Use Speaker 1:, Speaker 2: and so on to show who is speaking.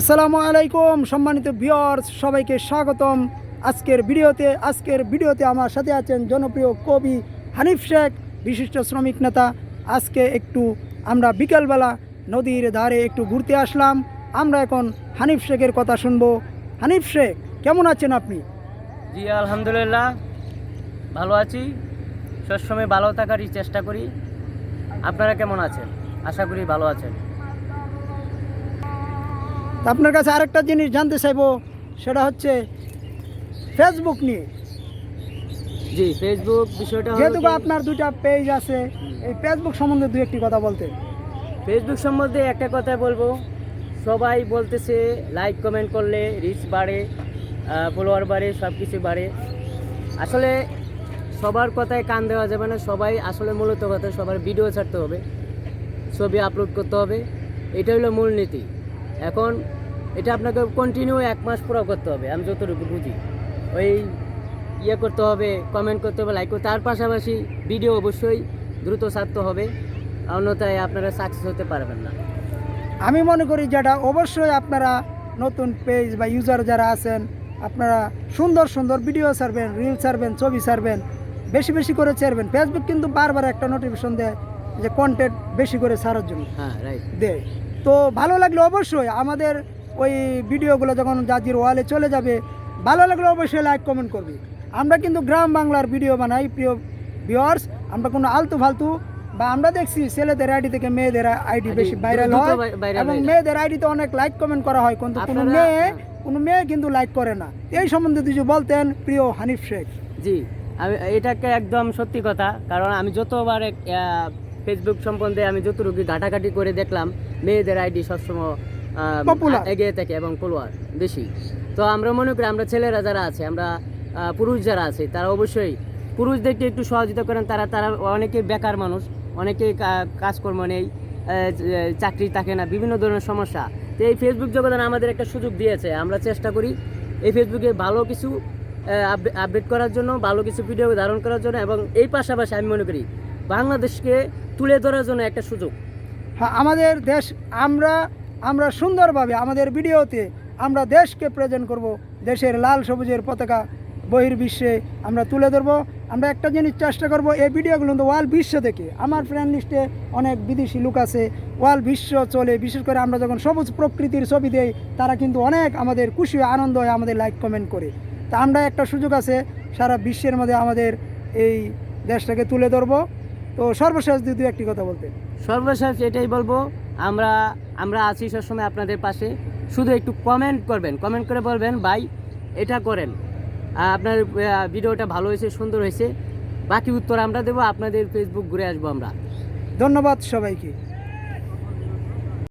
Speaker 1: আসসালামু আলাইকুম, সম্মানিত ভিউয়ার্স সবাইকে স্বাগতম। আজকের ভিডিওতে আজকের ভিডিওতে আমার সাথে আছেন জনপ্রিয় কবি হানিফ শেখ, বিশিষ্ট শ্রমিক নেতা। আজকে একটু আমরা বিকেলবেলা নদীর ধারে একটু ঘুরতে আসলাম। আমরা এখন হানিফ শেখের কথা শুনব। হানিফ শেখ, কেমন আছেন আপনি?
Speaker 2: জি, আলহামদুলিল্লাহ। ভালো আছি। সবসময় ভালো থাকারই চেষ্টা করি। আপনারা কেমন আছেন? আশা করি ভালো আছেন।
Speaker 1: তা আপনার কাছে আরেকটা জিনিস জানতে চাইব সেটা হচ্ছে ফেসবুক নিয়ে।
Speaker 2: জি ফেসবুক বিষয়টা
Speaker 1: যেহেতু আপনার দুটা পেজ আছে এই ফেসবুক সম্বন্ধে দু একটি কথা বলতে।
Speaker 2: ফেসবুক সম্বন্ধে একটা কথা বলব। সবাই বলতেছে লাইক কমেন্ট করলে রিচ বাড়ে ফলোয়ার বাড়ে সব কিছু বাড়ে। আসলে সবার কথায় কান দেওয়া যাবে না সবাই আসলে মূলত কথা সবার ভিডিও ছাড়তে হবে ছবি আপলোড করতে হবে। এটা হলো মূলনীতি এখন এটা আপনাকে কন্টিনিউ এক মাস পুরো করতে হবে আমি যতটুকু বুঝি। ওই ইয়ে করতে হবে কমেন্ট করতে হবে লাইক করতে তার পাশাপাশি ভিডিও অবশ্যই দ্রুত ছাড়তে হবে অন্যথায় আপনারা সাকসেস হতে পারবেন না।
Speaker 1: আমি মনে করি যেটা অবশ্যই আপনারা নতুন পেজ বা ইউজার যারা আছেন আপনারা সুন্দর সুন্দর ভিডিও ছাড়বেন রিল ছাড়বেন ছবি ছাড়বেন বেশি বেশি করে ছাড়বেন। ফেসবুক কিন্তু বারবার একটা নোটিফিকেশন দেয় যে কন্টেন্ট বেশি করে ছাড়ার জন্য।
Speaker 2: হ্যাঁ রাইট
Speaker 1: দেয়। তো ভালো লাগলে অবশ্যই আমাদের ওই ভিডিওগুলো যখন জাজির ওয়ালে চলে যাবে ভালো লাগলে অবশ্যই লাইক কমেন্ট করবে আমরা কিন্তু গ্রাম বাংলার ভিডিও বানাই প্রিয় ভিউয়ার্স আমরা কোনো আলতু ফালতু বা আমরা দেখছি ছেলেদের আইডি থেকে মেয়েদের আইডি বেশি ভাইরাল হয় এবং। মেয়েদের আইডিতে অনেক লাইক কমেন্ট করা হয় কিন্তু কোনো মেয়ে। কোনো মেয়ে কিন্তু লাইক করে না এই সম্বন্ধে কিছু বলতেন প্রিয় হানিফ শেখ
Speaker 2: জি আমি এটাকে একদম সত্যি কথা কারণ আমি যতবার ফেসবুক সম্বন্ধে আমি যতটুকু ঘাটাঘাটি করে দেখলাম মেয়েদের আইডি সবসময় এগিয়ে থাকে এবং ফলোয়ার বেশি। তো আমরা মনে করি আমরা ছেলেরা যারা আছে আমরা পুরুষ যারা আছে তারা অবশ্যই পুরুষদেরকে একটু সহযোগিতা করেন। তারা তারা অনেকে বেকার মানুষ অনেকে কাজকর্ম নেই চাকরি থাকে না বিভিন্ন ধরনের সমস্যা। তো এই ফেসবুক জগৎ আমাদের একটা সুযোগ দিয়েছে। আমরা চেষ্টা করি এই ফেসবুকে ভালো কিছু আপডেট করার জন্য ভালো কিছু ভিডিও ধারণ করার জন্য এবং এই পাশাপাশি আমি মনে করি বাংলাদেশকে তুলে ধরার জন্য একটা সুযোগ।
Speaker 1: হ্যাঁ আমাদের দেশ আমরা আমরা সুন্দরভাবে আমাদের ভিডিওতে আমরা দেশকে প্রেজেন্ট করব, দেশের লাল সবুজের পতাকা বহির্বিশ্বে আমরা তুলে ধরবো। আমরা একটা জিনিস চেষ্টা করব, এই ভিডিওগুলো কিন্তু ওয়ার্ল্ড বিশ্ব থেকে আমার ফ্রেন্ড লিস্টে অনেক বিদেশি লোক আছে, ওয়ার্ল্ড বিশ্ব চলে, বিশেষ করে আমরা যখন সবুজ প্রকৃতির ছবি দেই, তারা কিন্তু অনেক আমাদের খুশি আনন্দ হয় আমাদের লাইক কমেন্ট করে। তা আমরা একটা সুযোগ আছে, সারা বিশ্বের মধ্যে আমাদের এই দেশটাকে তুলে ধরবো। তো সর্বশেষ দ্বিতীয় একটি কথা বলতে
Speaker 2: সর্বশেষ এটাই বলব আমরা আমরা আছি সবসময় আপনাদের পাশে। শুধু একটু কমেন্ট করবেন কমেন্ট করে বলবেন ভাই এটা করেন। আপনার ভিডিওটা ভালো হয়েছে সুন্দর হয়েছে। বাকি উত্তর আমরা দেবো আপনাদের ফেসবুক ঘুরে আসব আমরা।
Speaker 1: ধন্যবাদ সবাইকে।